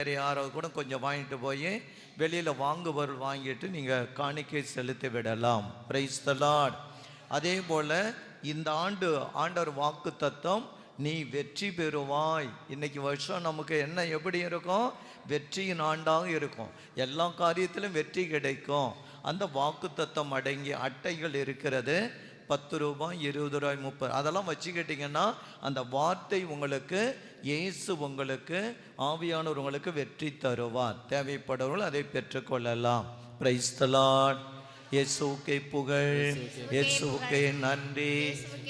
வேறு யாராவது கூட கொஞ்சம் வாங்கிட்டு போய் வெளியில் வாங்குபவர் வாங்கிட்டு நீங்கள் காணிக்கை செலுத்தி விடலாம். பிரைஸ் த லார்ட் அதே போல் இந்த ஆண்டு ஆண்டவர் வாக்கு தத்துவம் நீ வெற்றி பெறுவாய். இன்னைக்கு வருஷம் நமக்கு என்ன எப்படி இருக்கும்? வெற்றியின் ஆண்டாக இருக்கும். எல்லா காரியத்திலும் வெற்றி கிடைக்கும். அந்த வாக்கு தத்துவம் அடங்கிய அட்டைகள் இருக்கிறது. பத்து ரூபாய் இருபது ரூபாய் முப்பது அதெல்லாம் வச்சுக்கிட்டிங்கன்னா அந்த வார்த்தை உங்களுக்கு இயேசு உங்களுக்கு ஆவியானவர் உங்களுக்கு வெற்றி தருவார். தேவைப்படுறவர்கள் அதை பெற்றுக்கொள்ளலாம். பிரைஸ் தலாட் இயேசுக்கே புகழ். இயேசுக்கே நன்றி.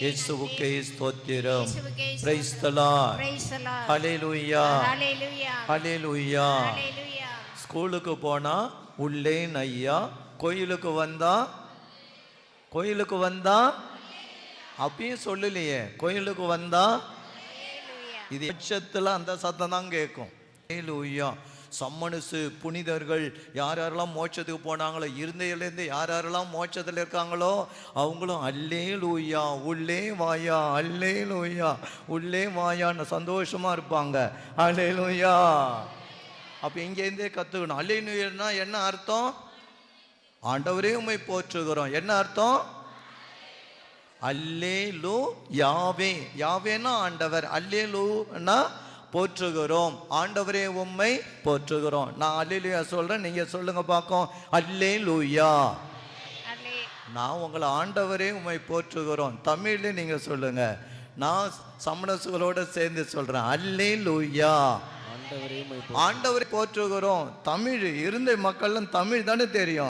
இயேசுக்கே ஸ்தோத்திரம். Praise the Lord Praise the Lord. ஹalleluya Hallelujah. ஹalleluya Hallelujah. ஸ்கூலுக்கு போனா உள்ளே ஐயா. கோயிலுக்கு வந்தா கோயிலுக்கு வந்தா? அப்பயும் சொல்லலையே. கோயிலுக்கு வந்தா? இது பட்சத்தில் அந்த சத்தம் தான் கேட்கும். ஹalleluya. சம்மனுசு புனிதர்கள் யார் யாரெல்லாம் மோட்சத்துக்கு போனாங்களோ இருந்தையிலேருந்து யார் யாரெல்லாம் மோட்சத்தில் இருக்காங்களோ அவங்களும் அல்லே லூயா உள்ளே வாயா அல்லே லூயா உள்ளே வாயான்னு சந்தோஷமா இருப்பாங்க. அல்லே லூயா அப்போ இங்கேருந்தே கற்றுக்கணும் அல்லே லூயன்னா என்ன அர்த்தம்? ஆண்டவரே உம்மை போற்றுகிறோம். என்ன அர்த்தம்? அல்லேலு யாவே. யாவேனா ஆண்டவர். அல்லேலுன்னா போற்றுகிறோம். ஆண்டவரே உம்மை போற்றுகிறோம். நான் அல்லேலுயா சொல்றேன் நீங்க சொல்லுங்க பார்க்கும். அல்லேலூயா. Halle- நான் உங்களை ஆண்டவரே உம்மை போற்றுகிறோம். தமிழ்ல நீங்க சொல்லுங்க. நான் சமணசுகளோட சேர்ந்து சொல்றேன். ஆண்டவரே உம்மை ஆண்டவரை போற்றுகிறோம். தமிழ் இருந்த மக்கள்லாம் தமிழ் தானே தெரியும்.